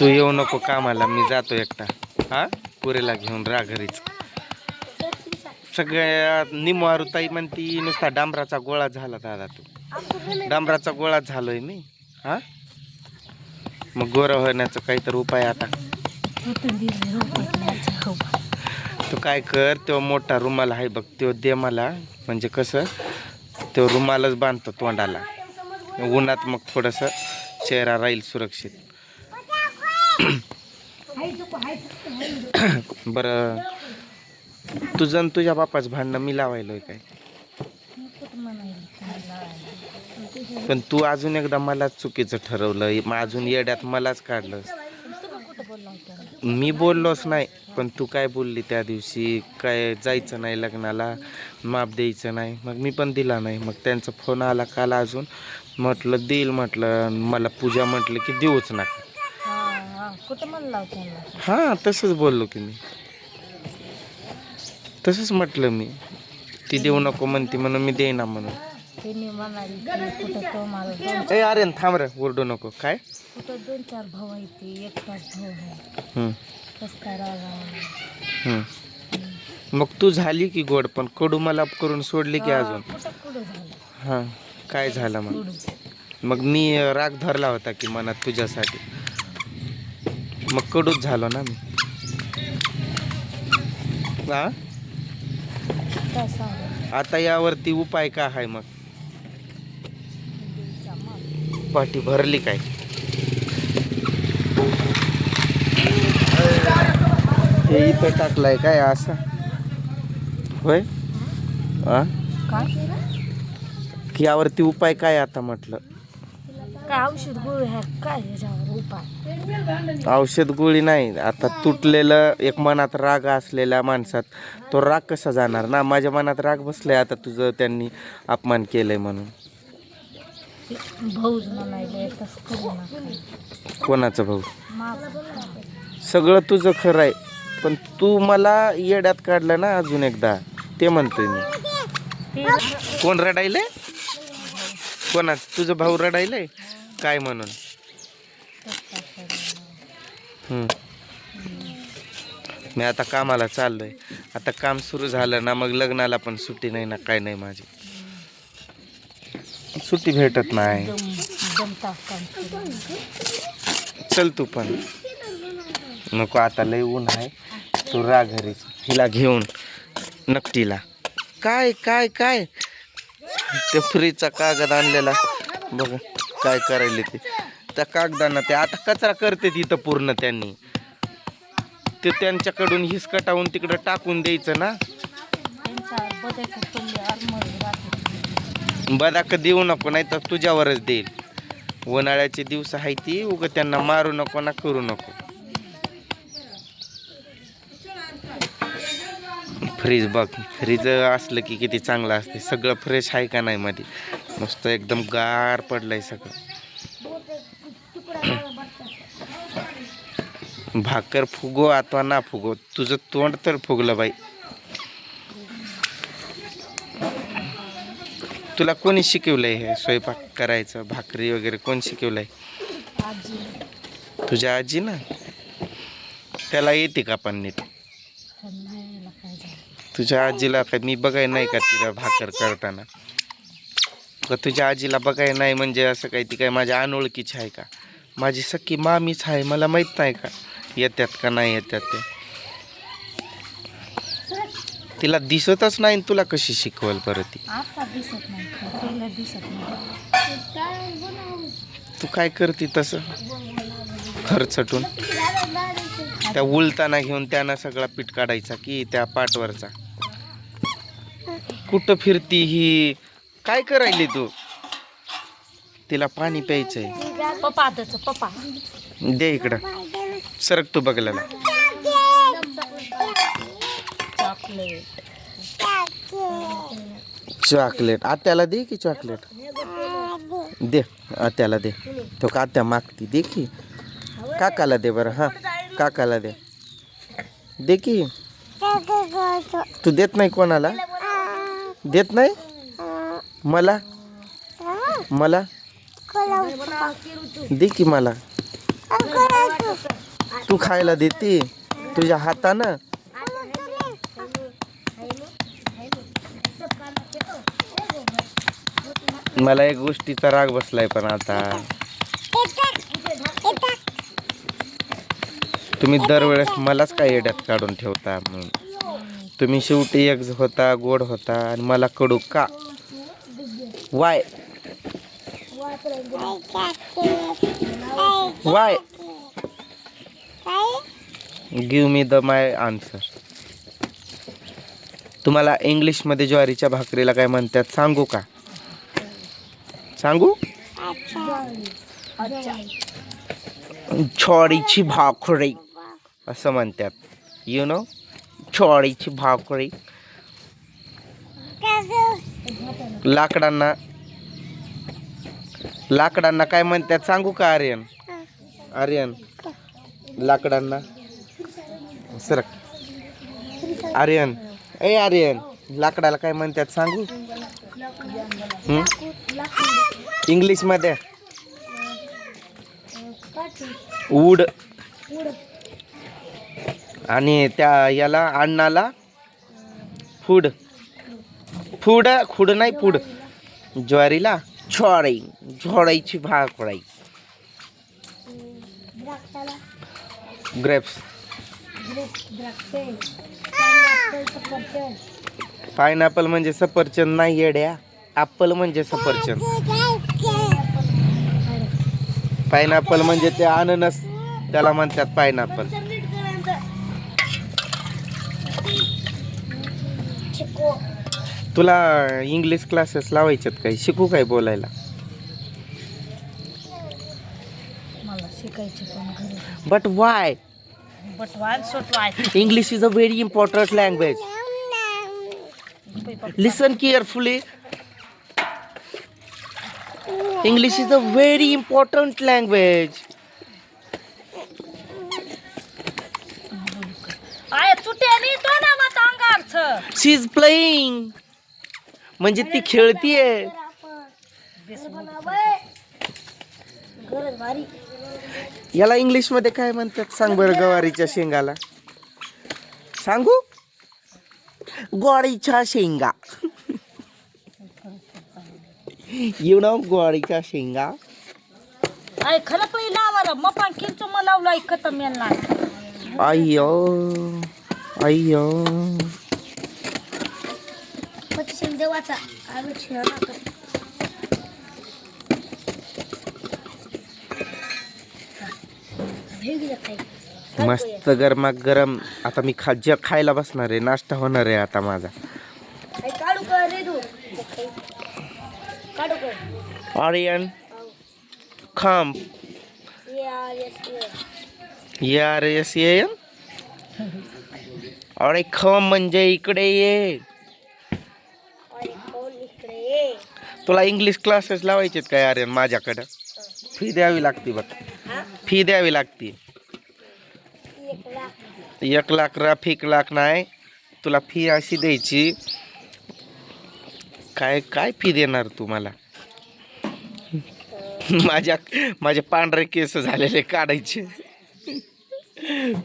तू येऊ नको कामाला मी जातो एकटा. हा? पुरेला घेऊन रा घरीच. सगळ्या निमवारुताई म्हणती नुसता डांबराचा गोळा झाला दादा तू. डांबराचा गोळा झालोय मी. हा? मग गोरं होण्याचा काहीतरी उपाय आता. तू काय कर तो मोठा रुमाल आहे बघ तो दे मला. म्हणजे कसं तो रुमालच बांधतो तोंडाला. उन्हात मग थोडंसं चेहरा राहील सुरक्षित. बरं. तुझं आणि तुझ्या बापाच भांडणं मी लावायलोय काय? पण तू अजून एकदा मलाच चुकीचं ठरवलं मग अजून येड्यात मलाच काढलं मी बोललोच नाही पण तू काय बोलली त्या दिवशी? काय जायचं नाही लग्नाला? माप द्यायचं नाही. मग मी पण दिला नाही. मग त्यांचा फोन आला काल अजून. म्हटलं देईल म्हटलं. मला पूजा म्हटलं की देऊच नका. कुठं त्यांना हां तसंच बोललो की मी. तसंच म्हटलं मी. ती देऊ नको म्हणते म्हणून मी देईना म्हणून. त्यांनी म्हणाली की कुठं तो मला दोन ए अरे थांब रे ओरडू नको. काय? कुठं दोन चार भाऊ आहेत ते एकटाच भाऊ आहे हम्म, कस काय रागा हम्म. मग तू झाली की गोड पण कडू मला करून सोडली की अजून? कुठं कुठं झालं? हां काय झालं मग? मग मी राग धरला होता की मनात तुझ्यासाठी. मग कडूच झालो ना मी. हा? आता यावरती उपाय काय आहे मग. पाठी भरली काय? हे इथं टाकलाय काय असं? होय? की यावरती उपाय काय आता म्हटलं? काय औषध गोळी आहे? काय ह्याच्यावर उपाय? औषध गोळी नाही. आता तुटलेलं एक मनात राग असलेल्या माणसात तो राग कसा जाणार ना? माझ्या मनात राग बसलाय आता तुझं त्यांनी अपमान केलंय म्हणून. भाऊच म्हणायला तसं करू नका. कोणाचं भाऊ? माझं. सगळं तुझं खरं आहे. पण तू मला येड्यात काढलं ना अजून एकदा. ते म्हणतोय मी. ते कोण रडायलंय? कोणा तुझं भाऊ रडायलंय? काय म्हणून? मी आता कामाला चाललोय. आता काम सुरू झालं ना मग लग्नाला पण सुट्टी नाही ना काय नाही माझी. सुट्टी भेटत नाही. चल तू पण. नको आता लय ऊन आहे. तू रा घरीच. हिला घेऊन नकटीला. काय काय काय? ते फ्रीजचा कागद आणलेला. बघ. काय करायले ते? त्या कागदांना ते आता कचरा करते तिथं पूर्ण त्यांनी. ते त्यांच्याकडून हिसकटावून तिकडं टाकून द्यायचं ना. बदाक देऊ नको नाही तर तुझ्यावरच देईल. उन्हाळ्याचे दिवस आहे ती उग त्यांना मारू नको ना करू नको. फ्रीज बघ. फ्रीज असलं की किती चांगलं असते. सगळं फ्रेश आहे का नाही मध्ये मस्त एकदम गार पडलंय सगळं. भाकर फुगो अथवा ना फुगो तुझं तोंड तर फुगलं बाई. तुला कोणी शिकवलंय हे स्वयंपाक करायचं भाकरी वगैरे कोण शिकवलंय? तुझ्या आजी ना? त्याला येते का पण नीट? तुझ्या आजीला काय मी बघाय नाही का तिला भाकर करताना? का तुझ्या आजीला बघाय नाही म्हणजे असं काही ती काय माझ्या अनोळखीची आहे का? माझी सख्खी मामीच आहे मला माहीत नाही का? येत्यात का नाही येत्यात ते? तिला दिसतच नाही आणि तुला कशी शिकवल बरं ती? आता दिसत नाही पहिल्या दिसत नाही. तू काय करते तसं? खरचटून त्या उलताना घेऊन त्यानं सगळा पीठ काढायचा की त्या पाटवरचा कुठं फिरती ही? काय करायली तू? तिला पाणी प्यायचंय. पप्पा पप्पा. दे इकडं. सरक तू बघलेला. Chocolate chocolate. आत्याला दे की चॉकलेट? दे आत्याला दे. तो का आत्या मागती दे की. काकाला दे बरं हां. काकाला दे दे की. तू देत नाही कोणाला? देत नाही? मला? मला? दे की मला. तू खायला देते. तुझ्या हातानं. मला एक गोष्टीचा राग बसलाय पण आता. तुम्ही दरवेळेस मलाच काय येड्यात काढून ठेवता म्हणून. तुम्ही शेवटी एक होता गोड होता आणि मला कडू का? Why why give me the my answer तुम्हाला इंग्लिशमध्ये ज्वारीच्या भाकरीला काय म्हणतात? सांगू का? सांगू? ज्वारीची भाकरी. असं म्हणतात. यु नो ज्वारीची भाकरी. लाकडांना. लाकडांना काय म्हणतात? सांगू का आर्यन? आर्यन लाकडांना. सरक. आर्यन. ए आर्यन लाकडाला काय म्हणतात सांगू? इंग्लिशमध्ये वूड आणि त्या याला अण्णाला फूड. फूड खुड नाही फूड. ज्वारीला झोळी झोळीची भाकडाई ग्रेप्स. पायनॅपल म्हणजे सफरचंद नाही येड्या. ॲपल म्हणजे सफरचंद. पायनॅपल म्हणजे ते अननस त्याला म्हणतात पायनॅपल. तुला इंग्लिश क्लासेस लावायच्यात काय? शिकू काय बोलायला? मला शिकायची पण घरी but why सोटवाय English is a very important language listen carefully English is a very important language I चुट्यानी तो ना मत अंगारच शी इज प्लेईंग म्हणजे ती खेळतीये. याला इंग्लिशमध्ये काय म्हणतात? सांग बरं गवारीच्या शेंगाला. सांगू? गोळीच्या शेंगा. यु नो गोळीच्या शेंगा? आय खरं पहिला लावा मपान किंचो लावला ऐकत मेलना अय्यो अय्यो. मस्त गरमा गरम. आता मी खा जे खायला बसणार आहे नाश्ता होणार आहे आता माझा. काढू कर रे तू? काढू कर आर्यन खम यार यस ये. अरे खम म्हणजे इकडे ये. तुला इंग्लिश क्लासेस लावायचेत काय आर्यन माझ्याकडं? फी द्यावी लागते बघ. फी द्यावी लागते. एक लाख राफिक लाख नाही तुला फी अशी द्यायची. काय काय फी देणार तू मला? माझ्या माझे पांढरे केस झालेले काढायचे.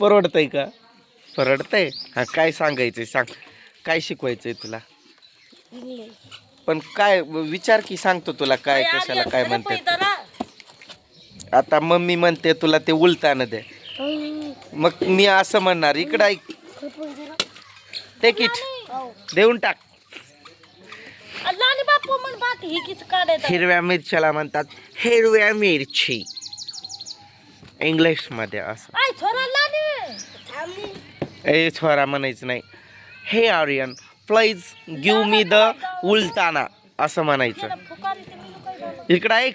परवडतंय का? परवडतंय? हा काय सांगायचंय? सांग. काय शिकवायचंय तुला? पण काय विचार की सांगतो तुला काय कशाला काय म्हणतात आता मम्मी म्हणते तुला ते उलताना दे. मग मी असं म्हणणार इकडं ऐक. टेक इट देऊन टाक. ही हिरव्या मिरच्याला म्हणतात हिरव्या मिरची. इंग्लिशमध्ये असं ए छोरा म्हणायचं नाही. Hey Aryan please give me the उलताना असं म्हणायचं. इकडं ऐक.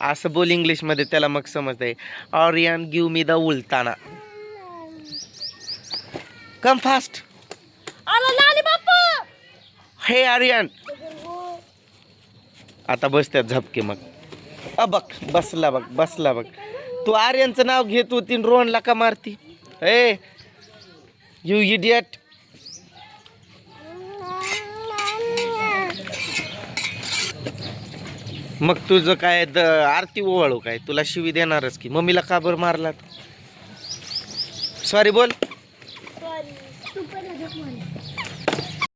असं बोल इंग्लिशमध्ये त्याला मग समजतंय. आर्यन गिव मी द उलताना. कम फास्ट हे आर्यन आता बसत्यात झपके मग. अ बघ बसला बघ बसला बघ. तू आर्यनचं नाव घेत होती रोहनला का मारती? ए यू इडियट मग तुझं काय द आरती ओवाळू काय? तुला शिवी देणारच की. मम्मीला का बरं मारलात? सॉरी बोल.